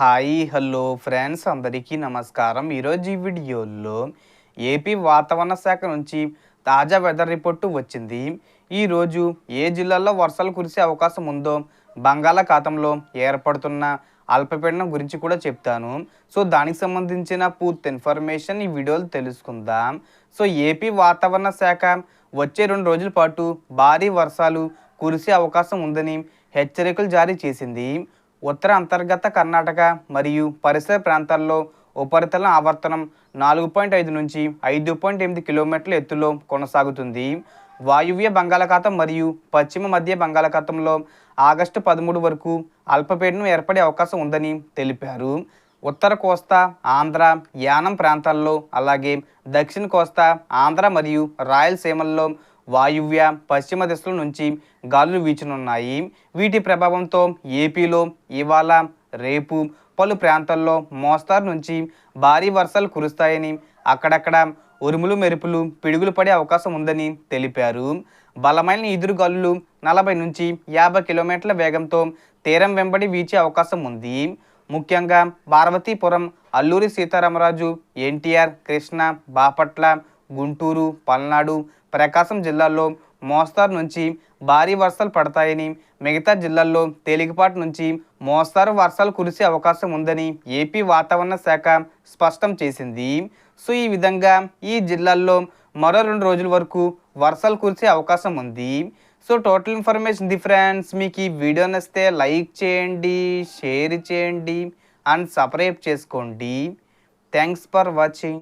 Hi hello friends అందరికీ నమస్కారం. ఈరోజు ఈ వీడియోలో ఏపీ వాతావరణ శాఖ నుంచి తాజా వెదర్ రిపోర్టు వచ్చింది. ఈరోజు ఏ జిల్లాల్లో వర్షాలు కురిసే అవకాశం ఉందో బంగాళాఖాతంలో ఏర్పడుతున్న అల్పపీడనం గురించి కూడా చెప్తాను. సో దానికి సంబంధించిన పూర్తి ఇన్ఫర్మేషన్ ఈ వీడియోలో తెలుసుకుందాం. సో ఏపీ వాతావరణ శాఖ వచ్చే రెండు రోజుల పాటు భారీ వర్షాలు కురిసే అవకాశం ఉందని హెచ్చరికలు జారీ చేసింది. ఉత్తర అంతర్గత కర్ణాటక మరియు పరిసర ప్రాంతాల్లో ఉపరితల ఆవర్తనం నాలుగు పాయింట్ ఐదు నుంచి ఐదు పాయింట్ ఎనిమిది కిలోమీటర్ల ఎత్తులో కొనసాగుతుంది. వాయువ్య బంగాళాఖాతం మరియు పశ్చిమ మధ్య బంగాళాఖాతంలో ఆగస్టు పదమూడు వరకు అల్పపీడనం ఏర్పడే అవకాశం ఉందని తెలిపారు. ఉత్తర కోస్తా ఆంధ్ర యానం ప్రాంతాల్లో అలాగే దక్షిణ కోస్తా ఆంధ్ర మరియు రాయలసీమల్లో వాయువ్య పశ్చిమ దిశల నుంచి గాలులు వీచనున్నాయి. వీటి ప్రభావంతో ఏపీలో ఇవాళ రేపు పలు ప్రాంతాల్లో మోస్తారు నుంచి భారీ వర్షాలు కురుస్తాయని అక్కడక్కడ ఉరుములు మెరుపులు పిడుగులు పడే అవకాశం ఉందని తెలిపారు. బలమైన ఎదురుగాలులు నలభై నుంచి యాభై కిలోమీటర్ల వేగంతో తీరం వెంబడి వీచే అవకాశం ఉంది. ముఖ్యంగా పార్వతీపురం అల్లూరి సీతారామరాజు ఎన్టీఆర్ కృష్ణ బాపట్ల గుంటూరు పల్నాడు ప్రకాశం జిల్లాల్లో మోస్తారు నుంచి భారీ వర్షాలు పడతాయని మిగతా జిల్లాల్లో తేలికపాటి నుంచి మోస్తారు వర్షాలు కురిసే అవకాశం ఉందని ఏపీ వాతావరణ శాఖ స్పష్టం చేసింది. సో ఈ విధంగా ఈ జిల్లాల్లో మరో రెండు రోజుల వరకు వర్షాలు కురిసే అవకాశం ఉంది. So total information the friends మీకు ఈ వీడియో నచ్చితే లైక్ చేయండి షేర్ చేయండి అండ్ సబ్స్క్రైబ్ చేసుకోండి. Thanks for watching.